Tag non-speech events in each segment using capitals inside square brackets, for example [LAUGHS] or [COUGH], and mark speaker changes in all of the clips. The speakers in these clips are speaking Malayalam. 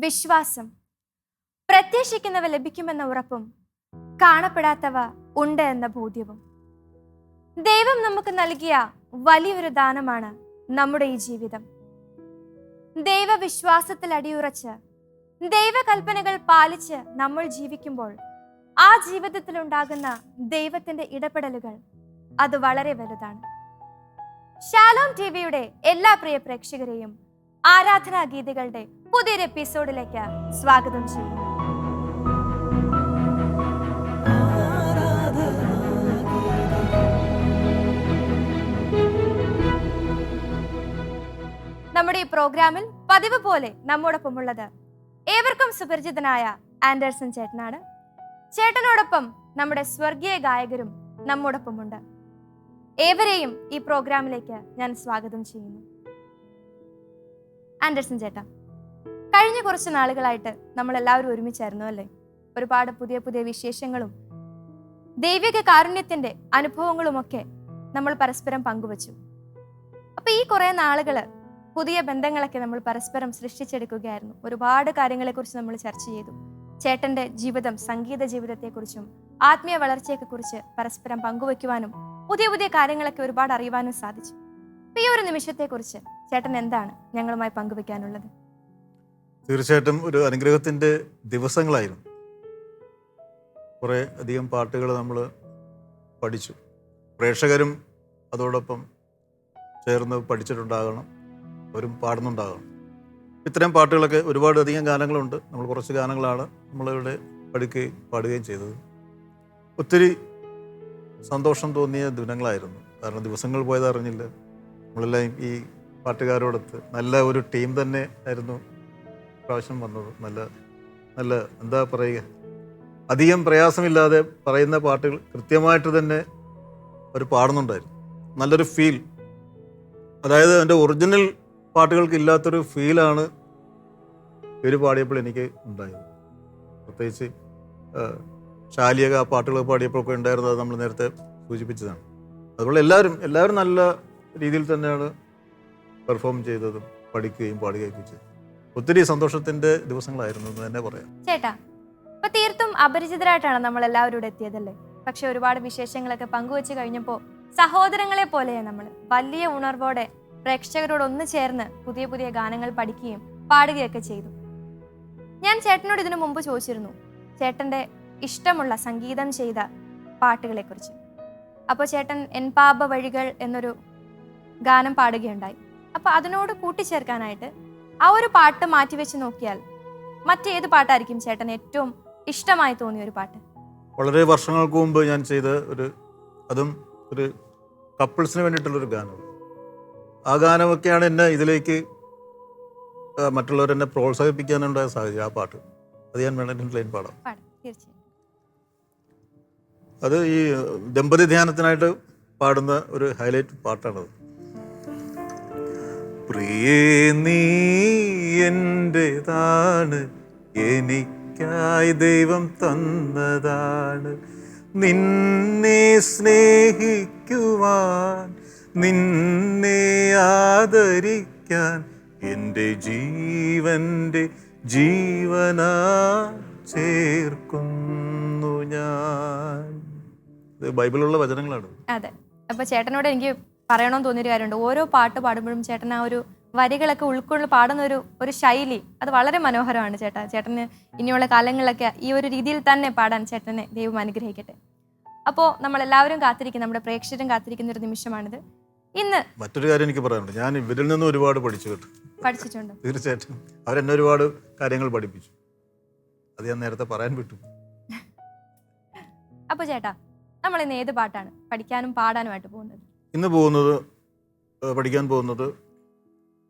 Speaker 1: വിശ്വാസം. പ്രത്യാശിക്കുന്നവ ലഭിക്കുമെന്ന ഉറപ്പും കാണപ്പെടാത്തവ ഉണ്ട് എന്ന ബോധ്യവും. ദൈവം നമുക്ക് നൽകിയ വലിയൊരു ദാനമാണ് നമ്മുടെ ഈ ജീവിതം. ദൈവവിശ്വാസത്തിൽ അടിയുറച്ച് ദൈവകൽപ്പനകൾ പാലിച്ച് നമ്മൾ ജീവിക്കുമ്പോൾ ആ ജീവിതത്തിൽ ഉണ്ടാകുന്ന ദൈവത്തിന്റെ ഇടപെടലുകൾ അത് വളരെ വലുതാണ്. ഷാലോം ടി വിയുടെ എല്ലാ പ്രിയ പ്രേക്ഷകരെയും ആരാധനാ ഗീതികളുടെ പുതിയൊരു എപ്പിസോഡിലേക്ക് സ്വാഗതം ചെയ്യുന്നു. നമ്മുടെ ഈ പ്രോഗ്രാമിൽ പതിവ് പോലെ നമ്മോടൊപ്പമുള്ളത് ഏവർക്കും സുപരിചിതനായ ആൻഡേഴ്സൺ ചേട്ടനാണ്. ചേട്ടനോടൊപ്പം നമ്മുടെ സ്വർഗീയ ഗായകരും നമ്മോടൊപ്പമുണ്ട്. ഏവരെയും ഈ പ്രോഗ്രാമിലേക്ക് ഞാൻ സ്വാഗതം ചെയ്യുന്നു. ആൻഡേഴ്സൺ ചേട്ടാ. കഴിഞ്ഞ കുറച്ച് നാളുകളായിട്ട് നമ്മൾ എല്ലാവരും ഒരുമിച്ചായിരുന്നു അല്ലേ? ഒരുപാട് പുതിയ പുതിയ വിശേഷങ്ങളും ദൈവിക കാരുണ്യത്തിന്റെ അനുഭവങ്ങളുമൊക്കെ നമ്മൾ പരസ്പരം പങ്കുവച്ചു. അപ്പൊ ഈ കുറെ നാളുകൾ പുതിയ ബന്ധങ്ങളൊക്കെ നമ്മൾ പരസ്പരം സൃഷ്ടിച്ചെടുക്കുകയായിരുന്നു. ഒരുപാട് കാര്യങ്ങളെക്കുറിച്ച് നമ്മൾ ചർച്ച ചെയ്തു. ചേട്ടന്റെ ജീവിതം സംഗീത ജീവിതത്തെക്കുറിച്ചും ആത്മീയ വളർച്ചയെക്കുറിച്ച് പരസ്പരം പങ്കുവെക്കുവാനും പുതിയ പുതിയ കാര്യങ്ങളൊക്കെ ഒരുപാട് അറിയുവാനും സാധിച്ചു. ഈ ഒരു നിമിഷത്തെക്കുറിച്ച് ചേട്ടൻ എന്താണ് ഞങ്ങളുമായി പങ്കുവെക്കാനുള്ളത്?
Speaker 2: തീർച്ചയായിട്ടും ഒരു അനുഗ്രഹത്തിന്റെ ദിവസങ്ങളായിരുന്നു. കുറേ അധികം പാട്ടുകൾ നമ്മൾ പഠിച്ചു. പ്രേക്ഷകരും അതോടൊപ്പം ചേർന്ന് പഠിച്ചിട്ടുണ്ടാകണം. അവരും പാടുന്നുണ്ടാകണം. ഇത്തരം പാട്ടുകളൊക്കെ ഒരുപാട് അധികം ഗാനങ്ങളുണ്ട്. നമ്മൾ കുറച്ച് ഗാനങ്ങളാണ് നമ്മളിവിടെ പഠിക്കുകയും പാടുകയും ചെയ്തത്. ഒത്തിരി സന്തോഷം തോന്നിയ ദിനങ്ങളായിരുന്നു. കാരണം ദിവസങ്ങൾ പോയത് അറിഞ്ഞില്ല. നമ്മളെല്ലാം ഈ പാട്ടുകാരോടൊത്ത് നല്ല ഒരു ടീം തന്നെ ആയിരുന്നു പ്രാവശ്യം വന്നത്. നല്ല നല്ല എന്താ പറയുക അധികം പ്രയാസമില്ലാതെ പറയുന്ന പാട്ടുകൾ കൃത്യമായിട്ട് തന്നെ അവർ പാടുന്നുണ്ടായിരുന്നു. നല്ലൊരു ഫീൽ അതായത് എന്റെ ഒറിജിനൽ പാട്ടുകൾക്ക് ഇല്ലാത്തൊരു ഫീലാണ് ഇവർ പാടിയപ്പോൾ എനിക്ക് ഉണ്ടായത്. പ്രത്യേകിച്ച് ശാലിയൊക്കെ ആ പാട്ടുകൾ പാടിയപ്പോഴൊക്കെ ഉണ്ടായിരുന്നത് നമ്മൾ നേരത്തെ സൂചിപ്പിച്ചതാണ്. അതുപോലെ എല്ലാവരും എല്ലാവരും നല്ല രീതിയിൽ തന്നെയാണ് പെർഫോം ചെയ്തതും പഠിക്കുകയും പാടുകയൊക്കെ ചെയ്തു. ഒത്തിരി സന്തോഷത്തിന്റെ ദിവസങ്ങളായിരുന്നു എന്ന് തന്നെ പറയാം.
Speaker 1: ചേട്ടാ ഇപ്പൊ തീർത്തും അപരിചിതരായിട്ടാണ് നമ്മൾ എല്ലാവരും ഇവിടെ എത്തിയതല്ലേ? പക്ഷെ ഒരുപാട് വിശേഷങ്ങളൊക്കെ പങ്കുവെച്ച് കഴിഞ്ഞപ്പോൾ സഹോദരങ്ങളെ പോലെയാണ് നമ്മൾ വലിയ ഉണർവോടെ പ്രേക്ഷകരോട് ഒന്ന് ചേർന്ന് പുതിയ പുതിയ ഗാനങ്ങൾ പഠിക്കുകയും പാടുകയൊക്കെ ചെയ്തു. ഞാൻ ചേട്ടനോട് ഇതിനു മുമ്പ് ചോദിച്ചിരുന്നു ചേട്ടന്റെ ഇഷ്ടമുള്ള സംഗീതം ചെയ്ത പാട്ടുകളെ കുറിച്ച് അപ്പോൾ ചേട്ടൻ എൻ പാപ വഴികൾ എന്നൊരു ഗാനം പാടുകയുണ്ടായി. അപ്പൊ അതിനോട് കൂട്ടിച്ചേർക്കാനായിട്ട് ആ ഒരു പാട്ട് മാറ്റി വെച്ച് നോക്കിയാൽ മറ്റേത് പാട്ടായിരിക്കും ചേട്ടൻ ഏറ്റവും ഇഷ്ടമായി തോന്നിയ ഒരു പാട്ട്.
Speaker 2: വളരെ വർഷങ്ങൾക്ക് മുമ്പ് ഞാൻ ചെയ്ത ഒരു അതും ഒരു കപ്പിൾസിന് വേണ്ടിയിട്ടുള്ളൊരു ഗാനം. ആ ഗാനമൊക്കെയാണ് എന്നെ ഇതിലേക്ക് മറ്റുള്ളവരെന്നെ പ്രോത്സാഹിപ്പിക്കാനുണ്ടായ സാഹചര്യം ആ പാട്ട്. അത് ഞാൻ വേണമെങ്കിൽ ലൈൻ പാടാം.
Speaker 1: പാടാം
Speaker 2: അത് ഈ ദമ്പതി ധ്യാനത്തിനായിട്ട് പാടുന്ന ഒരു ഹൈലൈറ്റ് പാട്ടാണത്. പ്രിയേ നീ എന്റെതാണ് എനിക്കായി ദൈവം തന്നതാണ്. നിന്നെ സ്നേഹിക്കുവാൻ നിന്നെ ആദരിക്കാൻ എന്റെ ജീവന്റെ ജീവനാ ചേർക്കുന്നു ഞാൻ. ബൈബിളുള്ള വചനങ്ങളാണ്.
Speaker 1: അതെ. അപ്പൊ ചേട്ടനോട് എനിക്ക് പറയണമെന്ന് തോന്നിയൊരു കാര്യമുണ്ട്. ഓരോ പാട്ട് പാടുമ്പോഴും ചേട്ടൻ ആ ഒരു വരികളൊക്കെ ഉൾക്കൊണ്ട് പാടുന്ന ഒരു ഒരു ശൈലി അത് വളരെ മനോഹരമാണ് ചേട്ടാ. ചേട്ടന് ഇനിയുള്ള കാലങ്ങളിലൊക്കെ ഈ ഒരു രീതിയിൽ തന്നെ പാടാൻ ചേട്ടനെ ദൈവം അനുഗ്രഹിക്കട്ടെ. അപ്പോൾ നമ്മളെല്ലാവരും കാത്തിരിക്കുന്ന നമ്മുടെ പ്രേക്ഷകരും കാത്തിരിക്കുന്ന ഒരു നിമിഷമാണിത്. ഇന്ന്
Speaker 2: മറ്റൊരു കാര്യം എനിക്ക് പറയാനുണ്ട്. ഞാൻ ഇവരിൽ നിന്ന് ഒരുപാട് പഠിച്ചു കേട്ടു.
Speaker 1: പഠിച്ചിട്ടുണ്ട്.
Speaker 2: തീർച്ചയായിട്ടും. അവരെന്നെ ഒരുപാട് കാര്യങ്ങൾ പഠിപ്പിച്ചു. അത് ഞാൻ നേരത്തെ പറയാൻ വിട്ടു.
Speaker 1: അപ്പോൾ ചേട്ടാ നമ്മൾ ഇന്ന് ഏത് പാട്ടാണ് പഠിക്കാനും പാടാനുമായിട്ട് പോകുന്നത്?
Speaker 2: ഇന്ന് പോകുന്നത് പഠിക്കാൻ പോകുന്നത്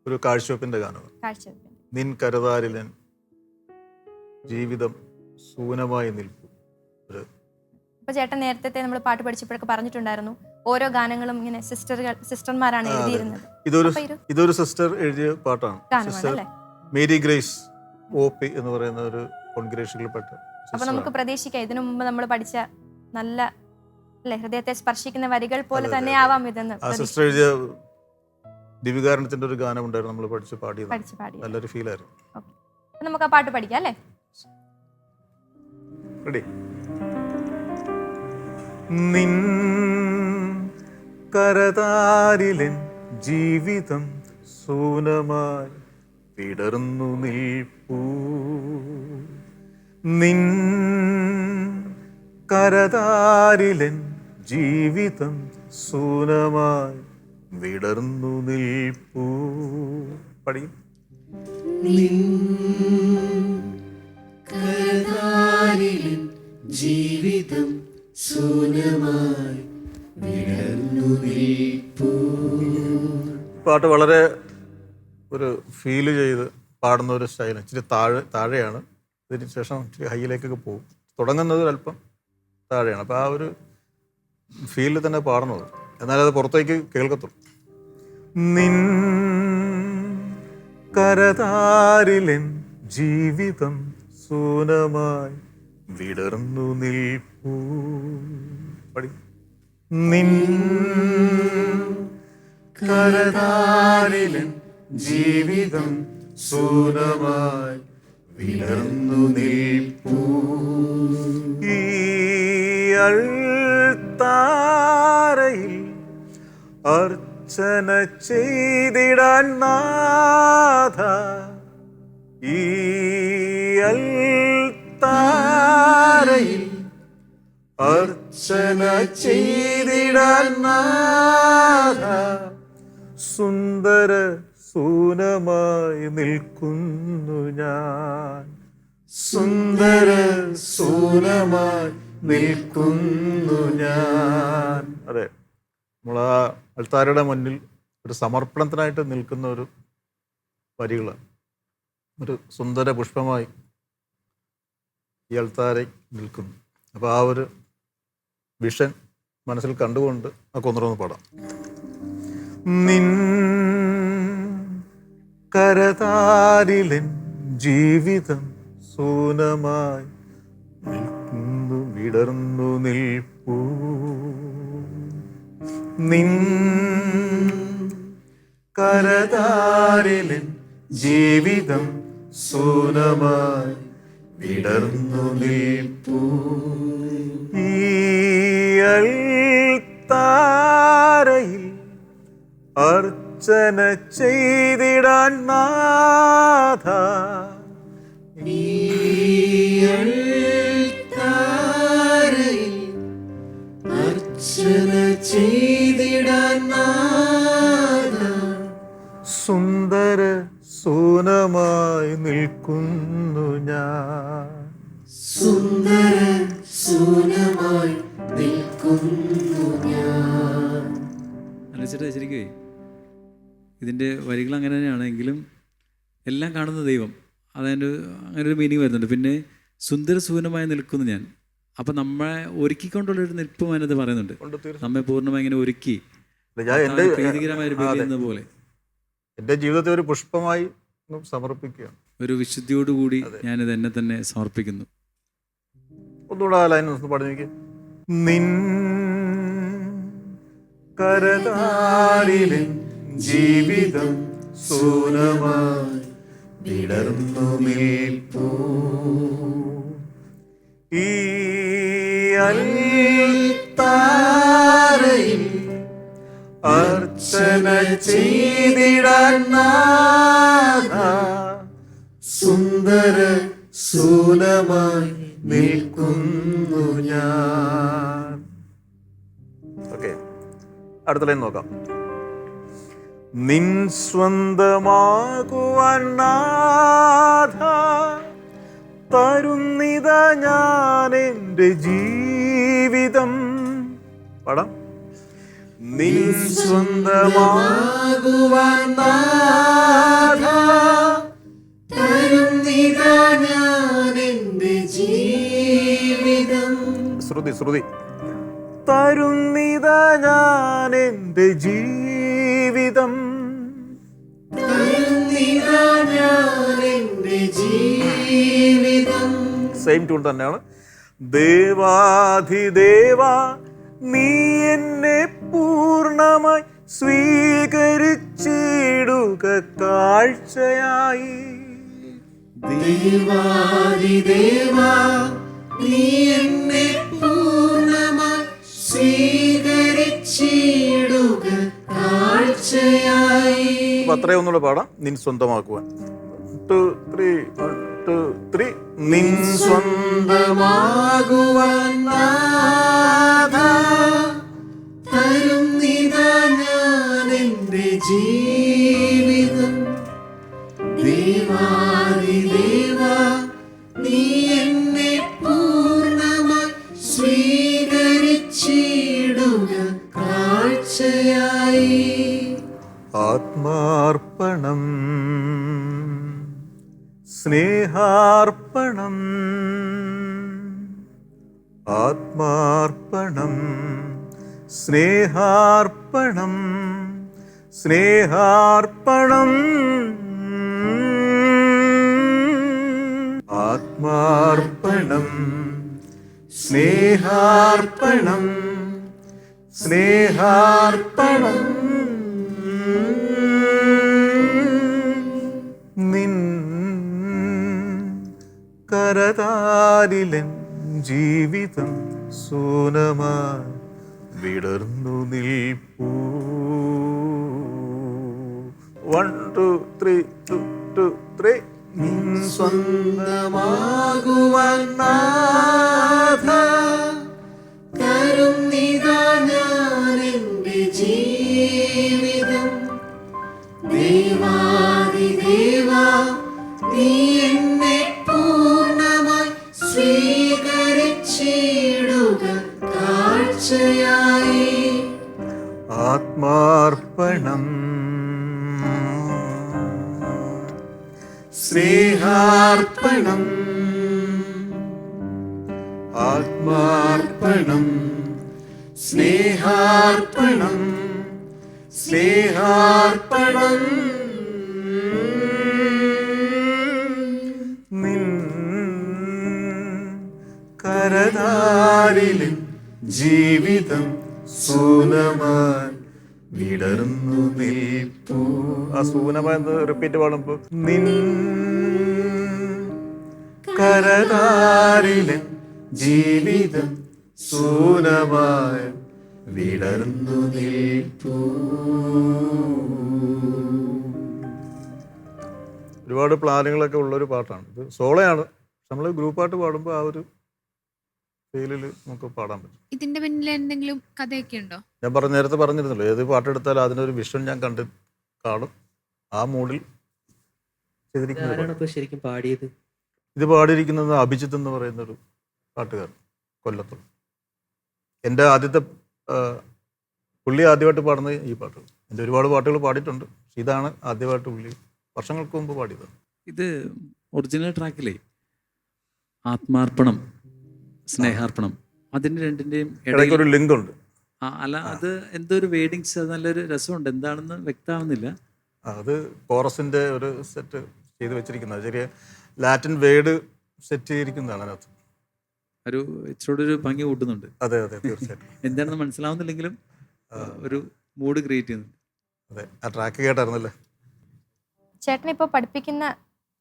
Speaker 2: ഒരു കാഴ്ചവെപ്പിന്റെ ഗാനമാണ്.
Speaker 1: കാഴ്ചവെപ്പ്
Speaker 2: നിൻ കരുതാരിലൻ ജീവിതം സൂനമായി നിൽക്കും. ഒരു
Speaker 1: ചേട്ടൻ നേരത്തെ നമ്മൾ പാട്ട് പഠിച്ചപ്പോഴൊക്കെ പറഞ്ഞിട്ടുണ്ടായിരുന്നു ഓരോ ഗാനങ്ങളും ഇങ്ങനെ സിസ്റ്ററുകൾ സിസ്റ്റർമാരാണ് എഴുതിയിരുന്നത്.
Speaker 2: ഇതൊരു ഇതൊരു സിസ്റ്റർ എഴുതിയ പാട്ടാണ്. Sister Mary Grace O P എന്ന് പറയുന്ന ഒരു കോൺഗ്രേഷനിൽപ്പെട്ട
Speaker 1: അപ്പൊ നമുക്ക്. പ്രതീക്ഷിക്കാം ഇതിനു മുമ്പ് നമ്മൾ പഠിച്ച നല്ല അല്ലെ? ഹൃദയത്തെ സ്പർശിക്കുന്ന വരികൾ പോലെ തന്നെ ആവാം ഇതെന്ന്
Speaker 2: സിസ്റ്റർ എഴുതിയ ദിവികാരണത്തിന്റെ ഒരു ഗാനം ഉണ്ടായിരുന്നു നമ്മൾ പഠിച്ച് പാടിയത്.
Speaker 1: പഠിച്ച് പാടി
Speaker 2: നല്ലൊരു ഫീൽ
Speaker 1: ആയിരുന്നു. നമുക്ക് ആ പാട്ട് പഠിക്കാം അല്ലേ?
Speaker 2: റെഡി നിൻ കരതാരിലൻ ജീവിതം സൂനമായി വിടർന്നു നിൽപ്പൂ. നിൻ കരതാരിലൻ ജീവിതം സൂനമായി വിടർന്നു നിൽപ്പൂ. പഠിക്കും
Speaker 3: കരതാരിലും ജീവിതം സൂനമായി വിടർന്നു നിൽപ്പൂ.
Speaker 2: പാട്ട് വളരെ ഒരു ഫീൽ ചെയ്ത് പാടുന്ന ഒരു സ്റ്റൈൽ ഇച്ചിരി താഴെ താഴെയാണ്. ഇതിന് ശേഷം ഇച്ചിരി ഹൈയിലേക്കൊക്കെ പോകും. തുടങ്ങുന്നത് അല്പം താഴെയാണ്. അപ്പോൾ ആ ഒരു ഫീലിൽ തന്നെ പാടണത് എന്നാലേ അത് പുറത്തേക്ക് കേൾക്കത്തുള്ളൂ. നിൻ കരതാരിലെൻ ജീവിതം സൂനമായി വിടർന്നു നിൽപ്പൂ. പടി. നിൻ കരതാരിലൻ ജീവിതം സൂനമായി വിടർന്നു നിൽപ്പൂ. ഈ അൾത്താരയിൽ അർച്ചന ചെയ്തിടാൻ നാഥ ഈ താരയിൽ അർച്ചന ചെയ്തിടാൻ നാഥ സുന്ദര സൂനമായി നിൽക്കുന്നു ഞാൻ. സുന്ദര സൂനമായി നിൽക്കുന്നു ഞാൻ. അതെ. നമ്മൾ ആ അൾത്താരയുടെ മുന്നിൽ ഒരു സമർപ്പണത്തിനായിട്ട് നിൽക്കുന്ന ഒരു വരികൾ ഒരു സുന്ദര പുഷ്പമായി ഈ അൾത്താരെ നിൽക്കുന്നു. അപ്പോൾ ആ ഒരു വിഷൻ മനസ്സിൽ കണ്ടുകൊണ്ട് ആ കൊന്നുറന്ന് പാടാം. നിൻ കരതാരിലൻ ജീവിതം സൂനമായി വിടർന്നു നിൽപ്പൂ. നിൻ കരതാരിലൻ ജീവിതം സൂനമായി വിടർന്നു നിൽപ്പൂ. ഈ അൾത്താരയിൽ അർച്ചന ചെയ്തിടാൻ നാഥ.
Speaker 3: താരയിൽ ചെയ്തിടാൻ
Speaker 2: സുന്ദര സൂനമായി നിൽക്കുന്നു ഞാൻ.
Speaker 3: സുന്ദര സൂനമായി നിൽക്കുന്നു ഞാൻ.
Speaker 4: അലച്ചിട്ട് ശരിക്കേ ഇതിന്റെ വരികൾ അങ്ങനെ തന്നെയാണ് എങ്കിലും എല്ലാം കാണുന്ന ദൈവം. അതതിന്റെ അങ്ങനെ ഒരു മീനിങ് വരുന്നുണ്ട്. പിന്നെ സുന്ദര സൂനമായി നിൽക്കുന്നു ഞാൻ. അപ്പം നമ്മളെ ഒരുക്കിക്കൊണ്ടുള്ളൊരു നിൽപ്പ് അതിനകത്ത് പറയുന്നുണ്ട് നമ്മെ പൂർണമായി ഇങ്ങനെ ഒരുക്കി. പ്രീതികരമായ പോലെ
Speaker 2: എന്റെ ജീവിതത്തെ ഒരു പുഷ്പമായി സമർപ്പിക്കുകയാണ്.
Speaker 4: ഒരു ഞാൻ ഇത് എന്നെ തന്നെ സമർപ്പിക്കുന്നു.
Speaker 2: ഒന്നുകൂടെ ആ ലൈൻ ഒന്ന് നിൻ കരതാരിലെ ജീവിതം സൂനമായി വിടർന്നു നിൽപ്പൂ. ഈ അർച്ചന സുന്ദര സൂലമായി നിൽക്കുന്നു ഞാൻ. ഓക്കെ അടുത്ത നോക്കാം. നിൻ സ്വന്തമാകുവാൻ തരുന്നിത ഞാൻ എന്റെ ജീവിതം. പടം.
Speaker 3: ജീവിതം.
Speaker 2: ശ്രുതി ശ്രുതി. തരുന്നിത ഞാൻ എന്റെ ജീവിതം.
Speaker 3: ഞാൻ ജീവിതം.
Speaker 2: സെയിം ട്യൂൺ തന്നെയാണ്. ദേവാധിദേവ നീ എന്നെ പൂർണമായി സ്വീകരിച്ചിടുക കാഴ്ചയായി.
Speaker 3: ദേവാധിദേവ നീ എന്നെ പൂർണമായി സ്വീകരിച്ചിടുക കാഴ്ചയായി.
Speaker 2: അത്രയൊന്നുള്ള പാടാം. നിൻ സ്വന്തമാക്കുവാൻ. Two three two three. നിൻ
Speaker 3: സ്വന്തമാകുവാൻ തരും ഞാൻ എന്റെ ജീവിതം ദേവാദിദേവ നീ എന്നെ പൂർണമായി സ്വീകരിച്ചിടുക കാഴ്ചയായി.
Speaker 2: ആത്മാർപ്പണം. സ്നേഹാർപ്പണം ആത്മാർപ്പണം സ്നേഹാർപ്പണം സ്നേഹാർപ്പണം. ആത്മാർപ്പണം സ്നേഹാർപ്പണം സ്നേഹാർപ്പണം. കരതാരിലൻ ജീവിതം സൂനമായി വിടർന്നു നിൽപ്പൂ. One two three two two three.
Speaker 3: സ്വന്തമാകുവാൻ തരും
Speaker 2: റിപ്പീറ്റ് പാടുമ്പോ നിൻ കരതാരിലെ ജീവിതം സൂനമായ വിടർന്നു നിൽപ്പൂ. ഒരുപാട് പ്ലാനുകളൊക്കെ ഉള്ളൊരു പാട്ടാണ്. ഇത് സോളയാണ്. നമ്മൾ ഗ്രൂപ്പായിട്ട് പാടുമ്പോൾ ആ ഒരു ഫീലിൽ നമുക്ക് പാടാൻ പറ്റും.
Speaker 5: ഇതിന്റെ പിന്നിൽ എന്തെങ്കിലും കഥയൊക്കെ ഉണ്ടോ?
Speaker 2: ഞാൻ പറഞ്ഞ നേരത്തെ പറഞ്ഞിരുന്നല്ലോ ഏത് പാട്ടെടുത്താലും അതിനൊരു വിഷൻ ഞാൻ കണ്ട് കാണും. ആ മൂഡിൽ
Speaker 6: ശരിക്കും പാടിയത്?
Speaker 2: ഇത് പാടിയിരിക്കുന്നത് അഭിജിത്ത് എന്ന് പറയുന്ന ഒരു പാട്ടുകാരൻ കൊല്ലത്തുള്ള എന്റെ ആദ്യത്തെ പുള്ളി ആദ്യമായിട്ട് പാടുന്നത് ഈ പാട്ടുകൾ. എന്റെ ഒരുപാട് പാട്ടുകൾ പാടിയിട്ടുണ്ട്. പക്ഷെ ഇതാണ് ആദ്യമായിട്ട് പുള്ളി വർഷങ്ങൾക്ക് മുമ്പ് പാടിയത്.
Speaker 4: ഇത് ഒറിജിനൽ ട്രാക്കിലേ ആത്മാർപ്പണം സ്നേഹാർപ്പണം അതിന് രണ്ടിന്റെയും
Speaker 2: ഇടയ്ക്ക് ഒരു ലിങ്ക് ഉണ്ട്
Speaker 4: അല്ല അത് എന്തോ ഒരു വേഡിങ്സ് അത് നല്ലൊരു രസമുണ്ട്. എന്താണെന്ന് വ്യക്തമാവുന്നില്ല.
Speaker 2: അത് കോറസിന്റെ ഒരു സെറ്റ് ചെയ്ത് വെച്ചിരിക്കുന്നത്. ചെറിയ ലാറ്റിൻ വേർഡ് സെറ്റ് ചെയ്തിരിക്കുന്നതാണ് അതിനകത്ത്.
Speaker 4: ഒരു ഇച്ചിരി ഒരു ഭംഗി കൂട്ടുന്നുണ്ട്.
Speaker 2: അതെ അതെ തീർച്ചയായിട്ടും. [LAUGHS]
Speaker 4: എന്താണെന്ന് മനസ്സിലാവുന്നില്ലെങ്കിലും ഒരു മൂഡ് ക്രിയേറ്റ് ചെയ്യുന്നുണ്ട്.
Speaker 2: അതെ ആ ട്രാക്ക് കേട്ടായിരുന്നല്ലേ?
Speaker 1: ചേട്ടൻ ഇപ്പോൾ പഠിപ്പിക്കുന്ന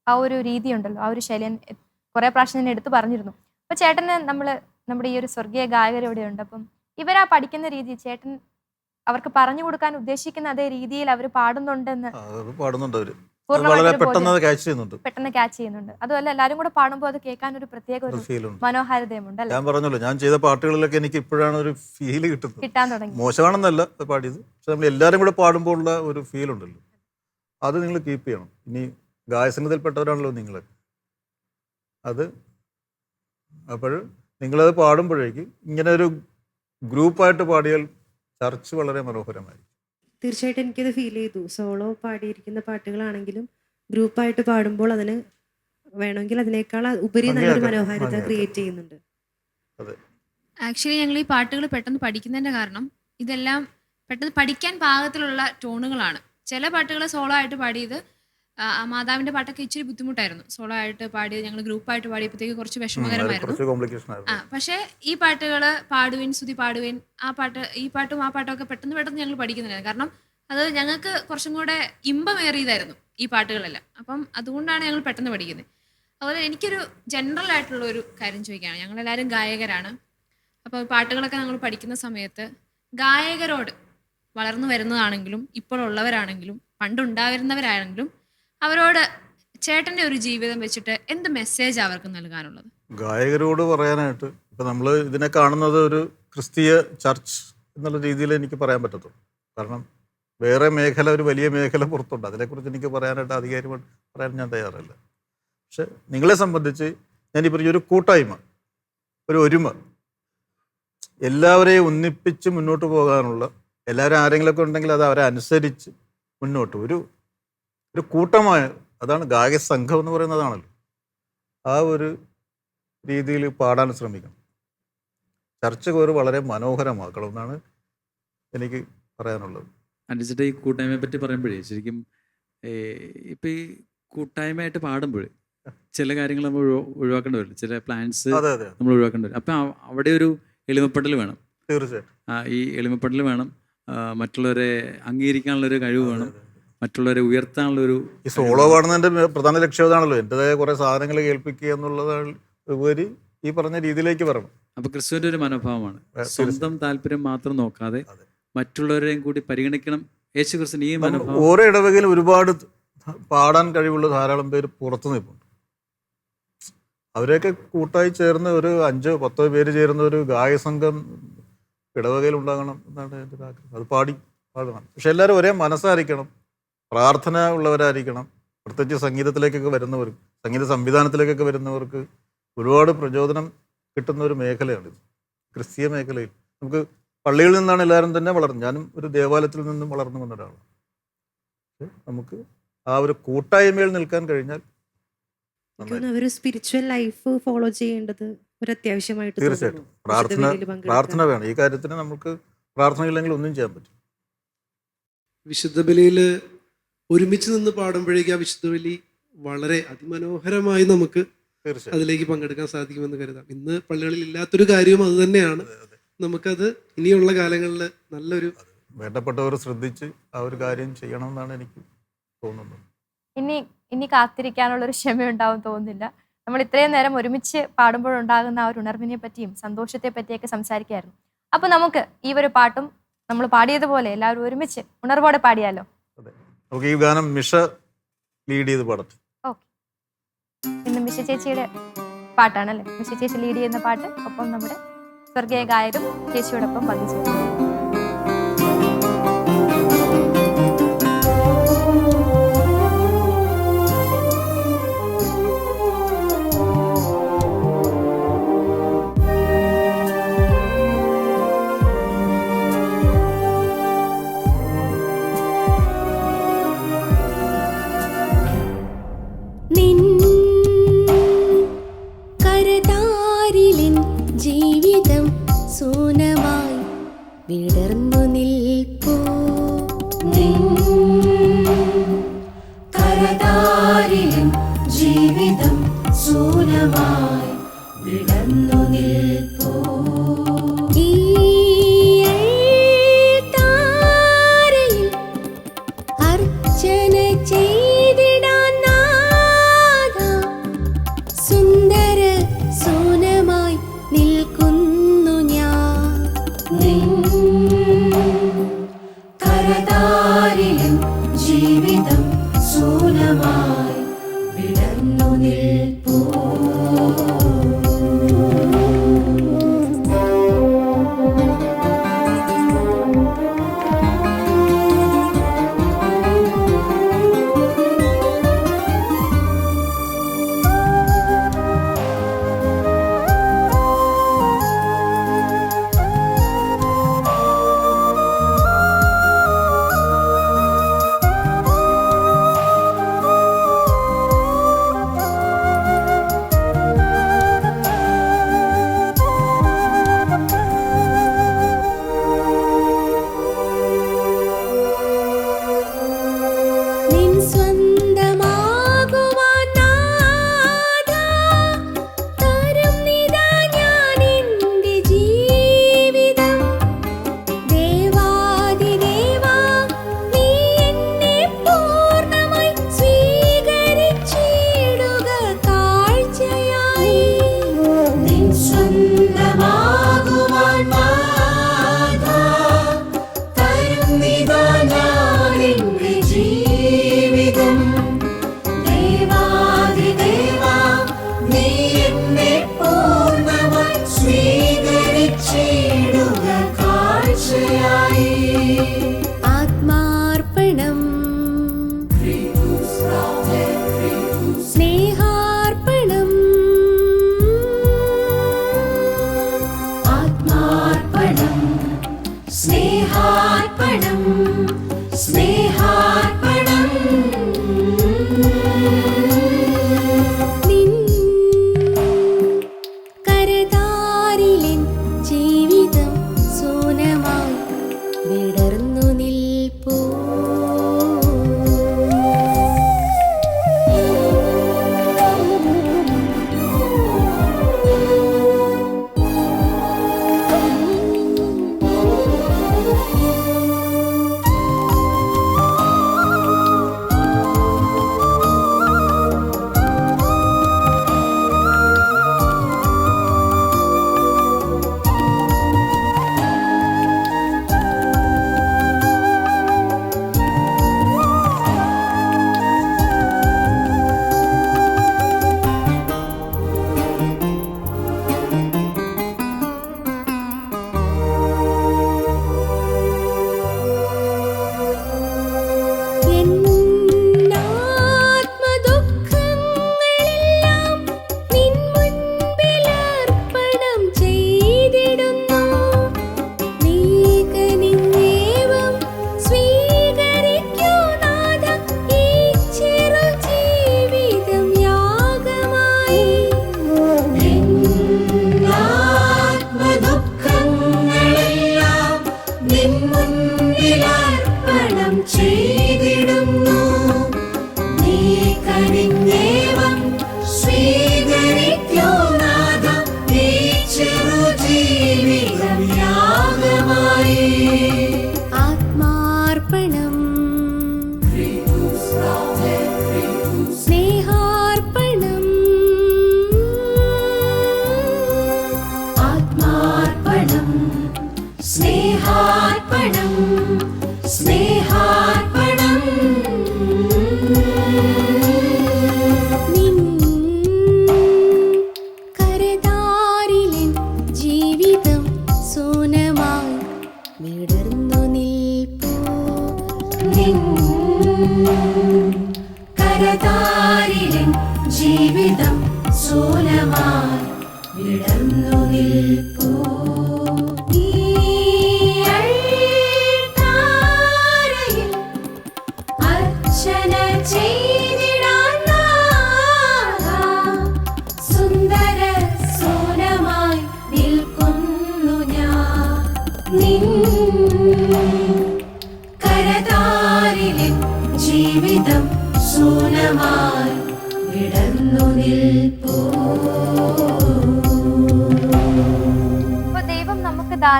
Speaker 1: ആ ഒരു രീതി ഉണ്ടല്ലോ ആ ഒരു ശൈലി കുറെ കുറേ പ്രാവശ്യം തന്നെ എടുത്തു പറഞ്ഞിരുന്നു. അപ്പൊ ചേട്ടന് നമ്മൾ നമ്മുടെ ഈ ഒരു സ്വർഗീയ ഗായകർ ഇവിടെ ഉണ്ട് അപ്പം ഇവരാ പഠിക്കുന്ന രീതി ചേട്ടൻ അവർക്ക് പറഞ്ഞു കൊടുക്കാൻ ഉദ്ദേശിക്കുന്ന അതേ രീതിയിൽ അവർ പാടുന്നുണ്ടെന്ന്
Speaker 2: പാടുന്നുണ്ട്
Speaker 1: അവർ.
Speaker 2: വളരെ പെട്ടെന്ന് ക്യാച്ച് ചെയ്യുന്നുണ്ട്.
Speaker 1: പെട്ടെന്ന് ക്യാച്ച് ചെയ്യുന്നുണ്ട്. അതുമല്ല എല്ലാരും കൂടെ പാടുമ്പോൾ അത് കേൾക്കാൻ ഒരു പ്രത്യേക
Speaker 2: ഒരു
Speaker 1: മനോഹാരിതയുമുണ്ട്
Speaker 2: ഞാൻ പറഞ്ഞല്ലോ ഞാൻ ചെയ്ത പാട്ടുകളിലൊക്കെ എനിക്ക് ഇപ്പോഴാണ് ഒരു ഫീൽ കിട്ടുന്നത്.
Speaker 1: കിട്ടാൻ തുടങ്ങി.
Speaker 2: മോശമാണെന്നല്ല പാടിയത്. പക്ഷെ നമ്മൾ എല്ലാരും കൂടെ പാടുമ്പോൾ ഉള്ള ഒരു ഫീൽ ഉണ്ടല്ലോ. അത് നിങ്ങൾ കീപ്പ് ചെയ്യണം. ഇനി ഗായസംഗതിയിൽപ്പെട്ടവരാണല്ലോ നിങ്ങൾ അത് അപ്പോൾ നിങ്ങളത് പാടുമ്പോഴേക്ക് ഇങ്ങനെ ഒരു ഗ്രൂപ്പായിട്ട് പാടിയാൽ ചർച്ച് വളരെ മനോഹരമായി
Speaker 7: തീർച്ചയായിട്ടും എനിക്കത് ഫീൽ ചെയ്തു. സോളോ പാടിയിരിക്കുന്ന പാട്ടുകളാണെങ്കിലും ഗ്രൂപ്പായിട്ട് പാടുമ്പോൾ അതിന് വേണമെങ്കിൽ അതിനേക്കാൾ ഉപരി നല്ലൊരു മനോഹാരിത. ക്രിയേറ്റ് ചെയ്യുന്നുണ്ട്.
Speaker 5: ആക്ച്വലി ഞങ്ങൾ ഈ പാട്ടുകൾ പെട്ടെന്ന് പഠിക്കുന്നതിന്റെ കാരണം ഇതെല്ലാം പെട്ടെന്ന് പഠിക്കാൻ പാകത്തിലുള്ള ടോണുകളാണ് ചില പാട്ടുകൾ സോളോ ആയിട്ട് പാടിയത് മാതാവിന്റെ പാട്ടൊക്കെ ഇച്ചിരി ബുദ്ധിമുട്ടായിരുന്നു. സോളോ ആയിട്ട് പാടിയത് ഞങ്ങൾ ഗ്രൂപ്പായിട്ട് പാടിയപ്പോഴത്തേക്ക് കുറച്ച് വിഷമകരമായിരുന്നു. ആ പക്ഷേ ഈ പാട്ടുകൾ പാടുവിൻ സ്തുതി പാടുവിൻ ആ പാട്ട് ഈ പാട്ടും ആ പാട്ടൊക്കെ ഒക്കെ പെട്ടെന്ന് പെട്ടെന്ന് ഞങ്ങൾ പഠിക്കുന്നുണ്ടായിരുന്നു കാരണം അത് ഞങ്ങൾക്ക് കുറച്ചും കൂടെ ഇമ്പമേറിയതായിരുന്നു ഈ പാട്ടുകളെല്ലാം. അപ്പം അതുകൊണ്ടാണ് ഞങ്ങൾ പെട്ടെന്ന് പഠിക്കുന്നത് അതുപോലെ എനിക്കൊരു ജനറൽ ആയിട്ടുള്ള ഒരു കാര്യം ചോദിക്കുകയാണ് ഞങ്ങളെല്ലാവരും ഗായകരാണ്. അപ്പോൾ പാട്ടുകളൊക്കെ ഞങ്ങൾ പഠിക്കുന്ന സമയത്ത് ഗായകരോട് വളർന്നു വരുന്നതാണെങ്കിലും ഇപ്പോഴുള്ളവരാണെങ്കിലും പണ്ടുണ്ടായിരുന്നവരാണെങ്കിലും അവരോട് ചേട്ടന്റെ ഒരു ജീവിതം വെച്ചിട്ട് എന്ത് മെസ്സേജ് അവർക്ക് നൽകാനുള്ളത്?
Speaker 2: ഗായകരോട് പറയാനായിട്ട് ഇപ്പം നമ്മൾ ഇതിനെ കാണുന്നത് ഒരു ക്രിസ്തീയ ചർച്ച് എന്നുള്ള രീതിയിൽ എനിക്ക് പറയാൻ പറ്റത്തുള്ളൂ. കാരണം വേറെ മേഖല ഒരു വലിയ മേഖല പുറത്തുണ്ട്. അതിനെക്കുറിച്ച് എനിക്ക് പറയാനായിട്ട് അധികാരമായിട്ട് പറയാൻ ഞാൻ തയ്യാറല്ല. പക്ഷെ നിങ്ങളെ സംബന്ധിച്ച് ഞാൻ ഈ പറഞ്ഞ ഒരു കൂട്ടായ്മ ഒരു ഒരുമ എല്ലാവരെയും ഒന്നിപ്പിച്ച് മുന്നോട്ട് പോകാനുള്ള എല്ലാവരും ആരെങ്കിലുമൊക്കെ ഉണ്ടെങ്കിൽ അത് അവരെ അനുസരിച്ച് മുന്നോട്ട്. ഒരു ഒരു കൂട്ടമായ അതാണ് ഗായക സംഘം എന്ന് പറയുന്നതാണല്ലോ. ആ ഒരു രീതിയിൽ പാടാൻ ശ്രമിക്കണം. ചർച്ച കോര് വളരെ മനോഹരമാക്കണം എന്നാണ് എനിക്ക് പറയാനുള്ളത്.
Speaker 4: അനുസരിച്ച് ഈ കൂട്ടായ്മയെ പറ്റി പറയുമ്പോഴേ ശരിക്കും ഇപ്പം ഈ കൂട്ടായ്മയായിട്ട് പാടുമ്പോൾ ചില കാര്യങ്ങൾ നമ്മൾ ഒഴിവ- ഒഴിവാക്കേണ്ടി വരും ചില പ്ലാൻസ് നമ്മൾ ഒഴിവാക്കേണ്ടി വരും. അപ്പം അവിടെ ഒരു എളിമപ്പെടൽ വേണം.
Speaker 2: തീർച്ചയായിട്ടും.
Speaker 4: ഈ എളിമപ്പെടൽ വേണം. മറ്റുള്ളവരെ അംഗീകരിക്കാനുള്ളൊരു കഴിവ് വേണം. മറ്റുള്ളവരെ ഉയർത്താനുള്ളൊരു
Speaker 2: ഈ സോളോ പാടുന്നതിന്റെ പ്രധാന ലക്ഷ്യം അതാണല്ലോ. എന്റെതായ കുറെ സാധനങ്ങൾ കേൾപ്പിക്കുക എന്നുള്ളതാണ് ഉപരി ഈ പറഞ്ഞ രീതിയിലേക്ക് വരണം.
Speaker 4: അപ്പോൾ ക്രിസ്തുവിന്റെ ഒരു മനോഭാവമാണ്. സ്വന്തം താല്പര്യം മാത്രം നോക്കാതെ മറ്റുള്ളവരെയും കൂടി പരിഗണിക്കണം. യേശു ക്രിസ്തു ഈ മനോഭാവം
Speaker 2: ഓരോ ഇടവകയിൽ ഒരുപാട് പാടാൻ കഴിവുള്ള ധാരാളം പേര് പുറത്തു നിൽപ്പുണ്ട്. അവരെയൊക്കെ കൂട്ടായി ചേർന്ന് ഒരു അഞ്ചോ പത്തോ പേര് ചേർന്ന ഒരു ഗായ സംഘം ഇടവകയിൽ ഉണ്ടാകണം എന്നാണ് എന്റെ ആഗ്രഹം. അത് പാടി പാടണം. പക്ഷെ എല്ലാവരും ഒരേ മനസ്സായിരിക്കണം. പ്രാർത്ഥന ഉള്ളവരായിരിക്കണം. പ്രത്യേകിച്ച് സംഗീതത്തിലേക്കൊക്കെ വരുന്നവർ സംഗീത സംവിധാനത്തിലേക്കൊക്കെ വരുന്നവർക്ക് ഒരുപാട് പ്രചോദനം കിട്ടുന്ന ഒരു മേഖലയാണിത്. ക്രിസ്തീയ മേഖലയിൽ. നമുക്ക് പള്ളിയിൽ നിന്നാണ് എല്ലാവരും തന്നെ വളർന്നത്. ഞാനും ഒരു ദേവാലയത്തിൽ നിന്നും വളർന്നു വന്ന ഒരാളാണ്. നമുക്ക് ആ ഒരു കൂട്ടായ്മയിൽ നിൽക്കാൻ കഴിഞ്ഞാൽ നന്നായി.
Speaker 7: സ്പിരിച്വൽ ലൈഫ് ഫോളോ ചെയ്യേണ്ടത് ഒരു അത്യാവശ്യമായിട്ട്
Speaker 2: തീർച്ചയായിട്ടും. പ്രാർത്ഥന പ്രാർത്ഥന വേണം. ഈ കാര്യത്തിന് നമുക്ക് പ്രാർത്ഥനയില്ലെങ്കിൽ ഒന്നും ചെയ്യാൻ പറ്റും
Speaker 6: വിശുദ്ധ ബലിയിൽ ഒരുമിച്ച് നിന്ന് പാടുമ്പോഴേക്കും ആ വിശുദ്ധ ബലി വളരെ അതിമനോഹരമായി നമുക്ക് അതിലേക്ക് പങ്കെടുക്കാൻ സാധിക്കുമെന്ന് കരുതാം. ഇന്ന് പള്ളികളിൽ ഇല്ലാത്തൊരു കാര്യവും അത് തന്നെയാണ്. നമുക്കത് ഇനിയുള്ള കാലങ്ങളിൽ നല്ലൊരു
Speaker 2: വേണ്ടപ്പെട്ടവർ ശ്രദ്ധിച്ച് ആ ഒരു കാര്യം ചെയ്യണമെന്നാണ് എനിക്ക് തോന്നുന്നത്.
Speaker 1: ഇനി ഇനി കാത്തിരിക്കാനുള്ള ഒരു ക്ഷമയുണ്ടാവും തോന്നുന്നില്ല. നമ്മൾ ഇത്രയും നേരം ഒരുമിച്ച് പാടുമ്പോഴുണ്ടാകുന്ന ആ ഒരു ഉണർവിനെ പറ്റിയും സന്തോഷത്തെ പറ്റിയൊക്കെ സംസാരിക്കായിരുന്നു അപ്പൊ നമുക്ക് ഈ ഒരു പാട്ടും നമ്മൾ പാടിയതുപോലെ എല്ലാവരും ഒരുമിച്ച് ഉണർവോടെ പാടിയാലോ?
Speaker 2: നമുക്ക് ഈ ഗാനം മിഷ ലീഡ് ചെയ്ത് പാടട്ടെ
Speaker 1: മിഷ ചേച്ചിയുടെ പാട്ടാണല്ലേ? മിഷ ചേച്ചി ലീഡ് ചെയ്യുന്ന പാട്ട്. ഒപ്പം നമ്മുടെ സ്വർഗീയ ഗായകരും ചേച്ചിയോടൊപ്പം പങ്കുചേരും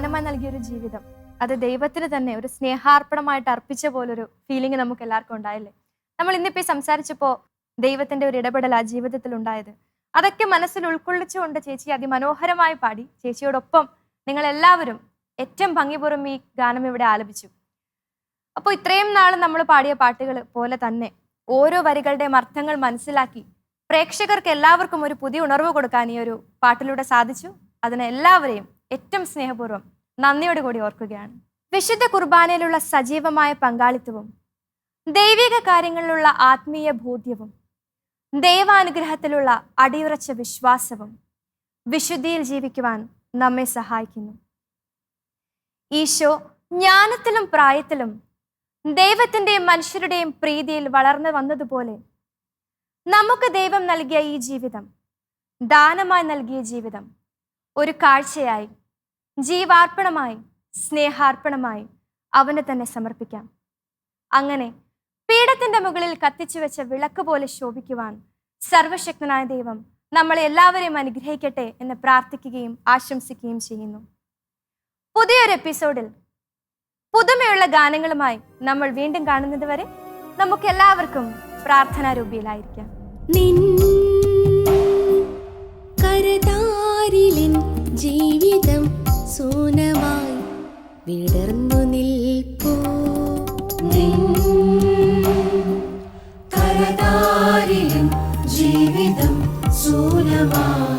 Speaker 1: ദാനമായി നൽകിയ ഒരു ജീവിതം. അത് ദൈവത്തിന് തന്നെ ഒരു സ്നേഹാർപ്പണമായിട്ട് അർപ്പിച്ച പോലൊരു ഫീലിംഗ് നമുക്ക് എല്ലാവർക്കും ഉണ്ടായില്ലേ? നമ്മൾ ഇന്നിപ്പോൾ സംസാരിച്ചപ്പോ ദൈവത്തിന്റെ ഒരു ഇടപെടൽ ആ ജീവിതത്തിൽ ഉണ്ടായത്. അതൊക്കെ മനസ്സിൽ ഉൾക്കൊള്ളിച്ചുകൊണ്ട് ചേച്ചി അതിമനോഹരമായി പാടി. ചേച്ചിയോടൊപ്പം നിങ്ങൾ എല്ലാവരും ഏറ്റവും ഭംഗിപൂർവം ഈ ഗാനം ഇവിടെ ആലപിച്ചു. അപ്പോൾ ഇത്രയും നാൾ നമ്മൾ പാടിയ പാട്ടുകൾ പോലെ തന്നെ ഓരോ വരികളുടെയും അർത്ഥങ്ങൾ മനസ്സിലാക്കി പ്രേക്ഷകർക്ക് എല്ലാവർക്കും ഒരു പുതിയ ഉണർവ് കൊടുക്കാൻ ഈ ഒരു പാട്ടിലൂടെ സാധിച്ചു. അതിന് എല്ലാവരെയും ഏറ്റവും സ്നേഹപൂർവം നന്ദിയോട് കൂടി ഓർക്കുകയാണ്. വിശുദ്ധ കുർബാനയിലുള്ള സജീവമായ പങ്കാളിത്തവും ദൈവിക കാര്യങ്ങളിലുള്ള ആത്മീയ ബോധ്യവും ദൈവാനുഗ്രഹത്തിലുള്ള അടിയുറച്ച വിശ്വാസവും വിശുദ്ധിയിൽ ജീവിക്കുവാൻ നമ്മെ സഹായിക്കുന്നു. ഈശോ ജ്ഞാനത്തിലും പ്രായത്തിലും ദൈവത്തിന്റെയും മനുഷ്യരുടെയും പ്രീതിയിൽ വളർന്നു വന്നതുപോലെ നമുക്ക് ദൈവം നൽകിയ ഈ ജീവിതം ദാനമായി നൽകിയ ജീവിതം ഒരു കാഴ്ചയായി ജീവാർപ്പണമായി സ്നേഹാർപ്പണമായി അവന് തന്നെ സമർപ്പിക്കാം. അങ്ങനെ പീഠത്തിന്റെ മുകളിൽ കത്തിച്ചു വെച്ച വിളക്ക് പോലെ ശോഭിക്കുവാൻ സർവശക്തനായ ദൈവം നമ്മളെ എല്ലാവരെയും അനുഗ്രഹിക്കട്ടെ എന്ന് പ്രാർത്ഥിക്കുകയും ആശംസിക്കുകയും ചെയ്യുന്നു. പുതിയൊരു എപ്പിസോഡിൽ പുതുമയുള്ള ഗാനങ്ങളുമായി നമ്മൾ വീണ്ടും കാണുന്നത് വരെ നമുക്ക് എല്ലാവർക്കും
Speaker 8: കരതാരിലെൻ ജീവിതം സോനമായി വിടർന്നു നിൽപ്പൂ
Speaker 3: കരതാരിലും ജീവിതം സൂനമായി